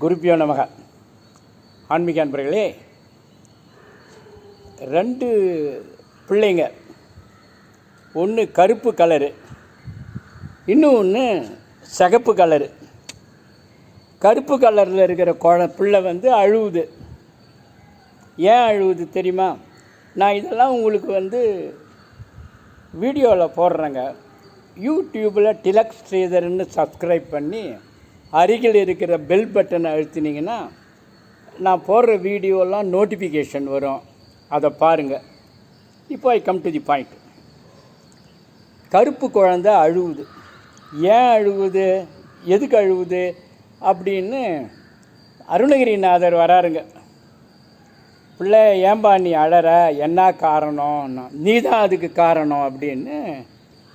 குருப்பியோ நமக. ஆன்மீக அன்பர்களே ரெண்டு பிள்ளைங்க. ஒன்று கருப்பு கலரு இன்னொன்று சிகப்பு கலரு. கருப்பு கலரில் இருக்கிற குழ பிள்ளை வந்து அழுவுது. ஏன் அழுவுது தெரியுமா? நான் இதெல்லாம் உங்களுக்கு வந்து வீடியோவில் போடுறேங்க. யூடியூப்பில் டிலக் ஸ்ரீதர்னு சப்ஸ்கிரைப் பண்ணி அருகில் இருக்கிற பெல் பட்டனை அழுத்தினீங்கன்னா நான் போடுற வீடியோலாம் நோட்டிஃபிகேஷன் வரும். அதை பாருங்கள் இப்போ I come to the point கருப்பு குழந்தை அழுவுது. ஏன் அழுவுது? எதுக்கு அழுவுது? அப்படின்னு அருணகிரிநாதர் வராருங்க. பிள்ளை ஏன்பா நீ அழற? என்ன காரணம் நீ தான் அதுக்கு காரணம். அப்படின்னு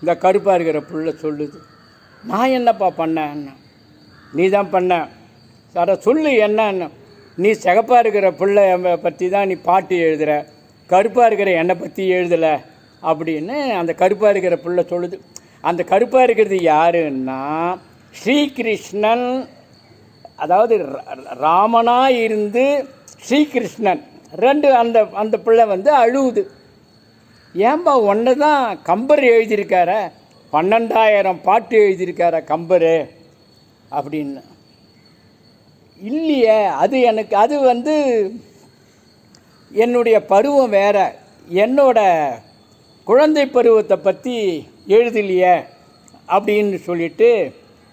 இந்த கருப்பாக இருக்கிற புள்ள சொல்லுது. நான் என்னப்பா பண்ணேன்னா? நீ தான் பண்ண. சார சொல்லு என்னன்னு. நீ சிகப்பாக இருக்கிற பிள்ளை பற்றி தான் நீ பாட்டு எழுதுகிற கருப்பாக இருக்கிற என்னை பற்றி எழுதலை. அப்படின்னு அந்த கருப்பாக இருக்கிற பிள்ளை சொல்லுது. அந்த கருப்பாக இருக்கிறது யாருன்னா ஸ்ரீகிருஷ்ணன். அதாவது ராமனாக இருந்து ஸ்ரீகிருஷ்ணன். ரெண்டு அந்த அந்த பிள்ளை வந்து அழுவுது. ஏன்பா ஒன்று தான் கம்பர் எழுதியிருக்கார? பன்னெண்டாயிரம் பாட்டு எழுதியிருக்கார கம்பர்? அப்படின்னு. இல்லையே அது எனக்கு அது வந்து என்னுடைய பருவம் வேற. என்னோட குழந்தை பருவத்தை பற்றி எழுதலையே அப்படின்னு சொல்லிட்டு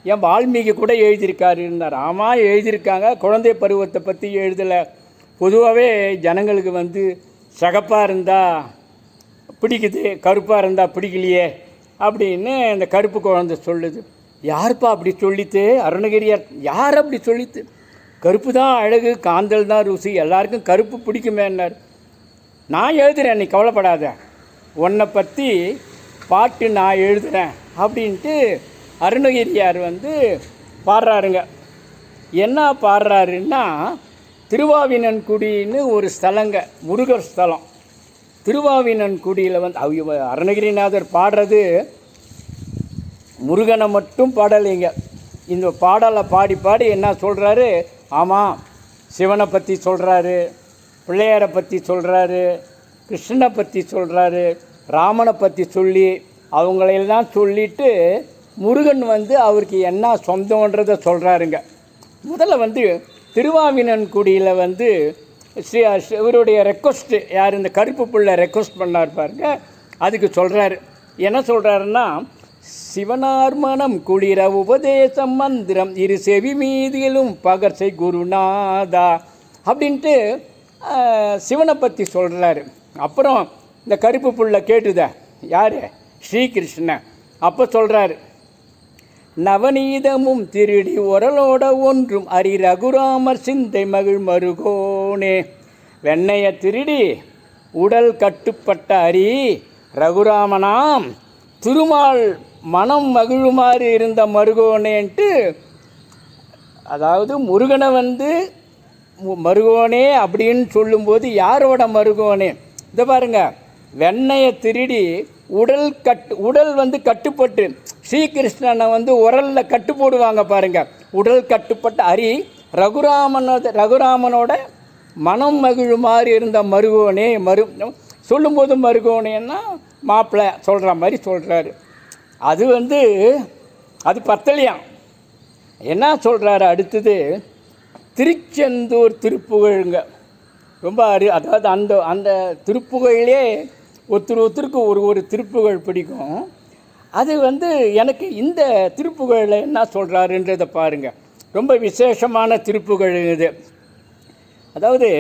என் வால்மீகி கூட எழுதியிருக்காரு. இருந்தார் ஆமாம் எழுதியிருக்காங்க குழந்தை பருவத்தை பற்றி எழுதலை. பொதுவாகவே ஜனங்களுக்கு வந்து சகப்பாக இருந்தால் பிடிக்குது கருப்பாக இருந்தால் பிடிக்கலையே அப்படின்னு இந்த கருப்பு குழந்தை சொல்லுது. யாருப்பா அப்படி சொல்லித்து? அருணகிரியார் யார் அப்படி சொல்லித்து? கருப்பு தான் அழகு காந்தல் தான் ருசி எல்லாருக்கும் கருப்பு பிடிக்குமேன்னார் நான் எழுதுகிறேன் நீ கவலைப்படாத. உன்னை பற்றி பாட்டு நான் எழுதுகிறேன் அப்படின்ட்டு அருணகிரியார் வந்து பாடுறாருங்க. என்ன பாடுறாருன்னா திருவாவினன்குடின்னு ஒரு ஸ்தலங்க முருகர் ஸ்தலம். திருவாவினன்குடியில் வந்து அவங்க அருணகிரிநாதர் பாடுறது முருகனை மட்டும் பாடலைங்க. இந்த பாடலை பாடி பாடி என்ன சொல்கிறாரு ஆமாம் சிவனை பற்றி சொல்கிறாரு பிள்ளையாரை பற்றி சொல்கிறாரு கிருஷ்ணனை பற்றி சொல்கிறாரு ராமனை பற்றி சொல்லி அவங்களையெல்லாம் சொல்லிட்டு முருகன் வந்து அவருக்கு என்ன சொந்தன்றதை சொல்கிறாருங்க முதல்ல வந்து திருவாவினன்குடியில் வந்து ஸ்ரீ இவருடைய ரெக்வஸ்ட்டு யார் இந்த கருப்பு பிள்ளை ரெக்வஸ்ட் பண்ணார் பாருங்க. அதுக்கு சொல்கிறாரு என்ன சொல்கிறாருன்னா சிவனார் மனம் குளிர உபதேசம் மந்திரம் இரு செவி மீதியிலும் பகர்சை குருநாதா அப்படின்ட்டு சிவனை பற்றி சொல்கிறாரு அப்புறம் இந்த கருப்பு புள்ள கேட்டுத? யார்? ஸ்ரீகிருஷ்ணன். அப்போ சொல்கிறாரு நவநீதமும் திருடி உரலோட ஒன்றும் அரி ரகுராமர் சிந்தை மகிழ் மருகோனே. வெண்ணைய திருடி உடல் கட்டுப்பட்ட அரி ரகுராமனாம் திருமால் மனம் மகிழுமாறு இருந்த மருகோனேன்ட்டு அதாவது முருகனை வந்து மருகோனே அப்படின்னு சொல்லும்போது யாரோட மருகோனே? இதை பாருங்க. வெண்ணையை திருடி உடல் கட்டு உடல் வந்து கட்டுப்பட்டு ஸ்ரீகிருஷ்ணனை வந்து உரலில் கட்டு போடுவாங்க பாருங்க. உடல் கட்டுப்பட்ட அரி ரகுராமனோட ரகுராமனோட மனம் மகிழுமாறு இருந்த மருகோனே மரு சொல்லும்போது மருகோனேன்னா மாப்பிள்ளை சொல்கிற மாதிரி சொல்கிறாரு அது வந்து அது பத்தலையாம் என்ன சொல்கிறாரு அடுத்தது? திருச்செந்தூர் திருப்புகழுங்க. ரொம்ப அரு அதாவது அந்த அந்த திருப்புகழிலே ஒருத்தர் ஒருத்தருக்கு ஒரு ஒரு திருப்புகழ் பிடிக்கும். அது வந்து எனக்கு இந்த திருப்புகழில் என்ன சொல்கிறாருன்றதை பாருங்கள் ரொம்ப விசேஷமான திருப்புகழ் இது. அதாவது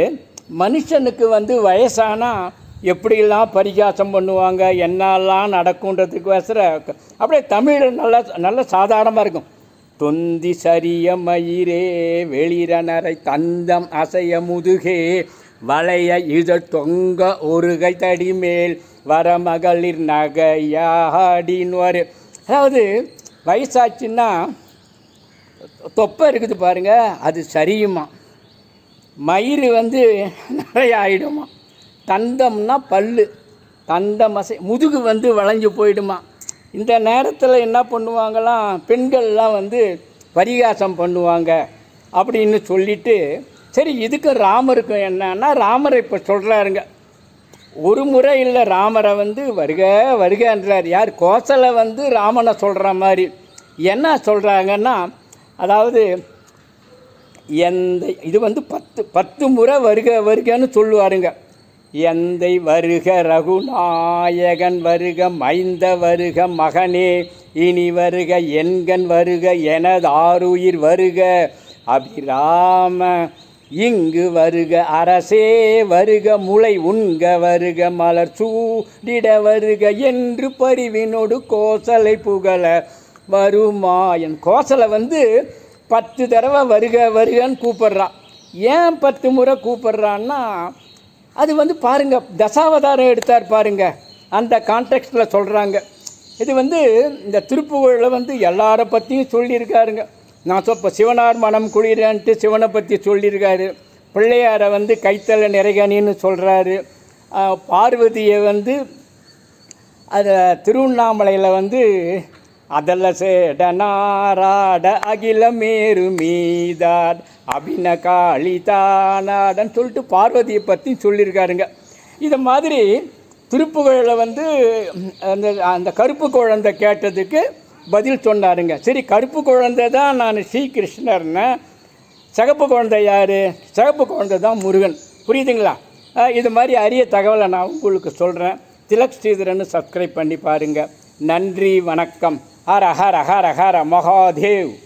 மனுஷனுக்கு வந்து வயசானால் எப்படியெல்லாம் பரிகாசம் பண்ணுவாங்க என்னெல்லாம் நடக்குன்றதுக்கு வசர அப்படியே தமிழ் நல்லா நல்ல சாதாரணமாக இருக்கும். தொந்தி சரிய மயிரே வெளிரனரை தந்தம் அசைய முதுகே வளைய இதழ் தொங்க ஒரு கை தடி மேல் வர நகையாடின்னு அதாவது வயசாச்சுன்னா தொப்பை இருக்குது பாருங்கள் அது சரியுமா? மயிறு வந்து நிறைய ஆகிடுமா தந்தம்னா பல்லு. தந்தம் அசை முதுகு வந்து வளைஞ்சு போயிடுமா. இந்த நேரத்தில் என்ன பண்ணுவாங்களாம் பெண்கள்லாம் வந்து பரிகாசம் பண்ணுவாங்க அப்படின்னு சொல்லிட்டு சரி இதுக்கு ராமருக்கும் என்னன்னா ராமரை இப்போ சொல்கிறாருங்க ஒரு முறை இல்லை ராமரை வந்து வருக வருகன்றார். யார்? கோசலை வந்து ராமனை சொல்கிற மாதிரி. என்ன சொல்கிறாங்கன்னா அதாவது எந்த இது வந்து பத்து பத்து முறை வருக வருகன்னு சொல்லுவாருங்க. எந்தை வருக ரகுநாயகன் வருக மைந்த வருக மகனே இனி வருக என்கண் வருக எனது ஆருயிர் வருக. அபிராம இங்கு வருக அரசே வருக முளை உண்க வருக மலர் சூடிட வருக என்று பரிவினோடு கோசலை புகழ வருமாயன் கோசலை வந்து பத்து தடவை வருக வருகன்னு கூப்பிட்றான் ஏன் பத்து முறை கூப்பிடுறான்னா அது வந்து பாருங்க தசாவதாரம் எடுத்தார் பாருங்க. அந்த கான்டெக்ஸ்டில் சொல்கிறாங்க இது வந்து இந்த திருப்புகழில் வந்து எல்லாரை பற்றியும் சொல்லியிருக்காருங்க. நான் சொல் இப்போ சிவனார் மனம் குளிரன்ட்டு சிவனை பற்றி சொல்லியிருக்காரு. பிள்ளையாரை வந்து கைத்தல நிறைகணின்னு சொல்கிறாரு பார்வதியை வந்து அதை திருவண்ணாமலையில் வந்து அதெல்லாம் சேட நாராட அகில மேரு மீதாட் அபின காளி தானாடன்னு சொல்லிட்டு பார்வதியை பற்றி சொல்லியிருக்காருங்க. இது மாதிரி திருப்புகழில் வந்து அந்த அந்த கருப்பு குழந்தை கேட்டதுக்கு பதில் சொன்னாருங்க. சரி கருப்பு குழந்தை தான் நான் ஸ்ரீகிருஷ்ணர்னு. சிகப்பு குழந்தை யார்? சிகப்பு குழந்தை தான் முருகன். புரியுதுங்களா? இது மாதிரி அரிய தகவலை நான் உங்களுக்கு சொல்கிறேன் திலக் ஸ்ரீதரன்னு சப்ஸ்கிரைப் பண்ணி பாருங்கள் நன்றி வணக்கம். હર હર હર હર મહાદેવ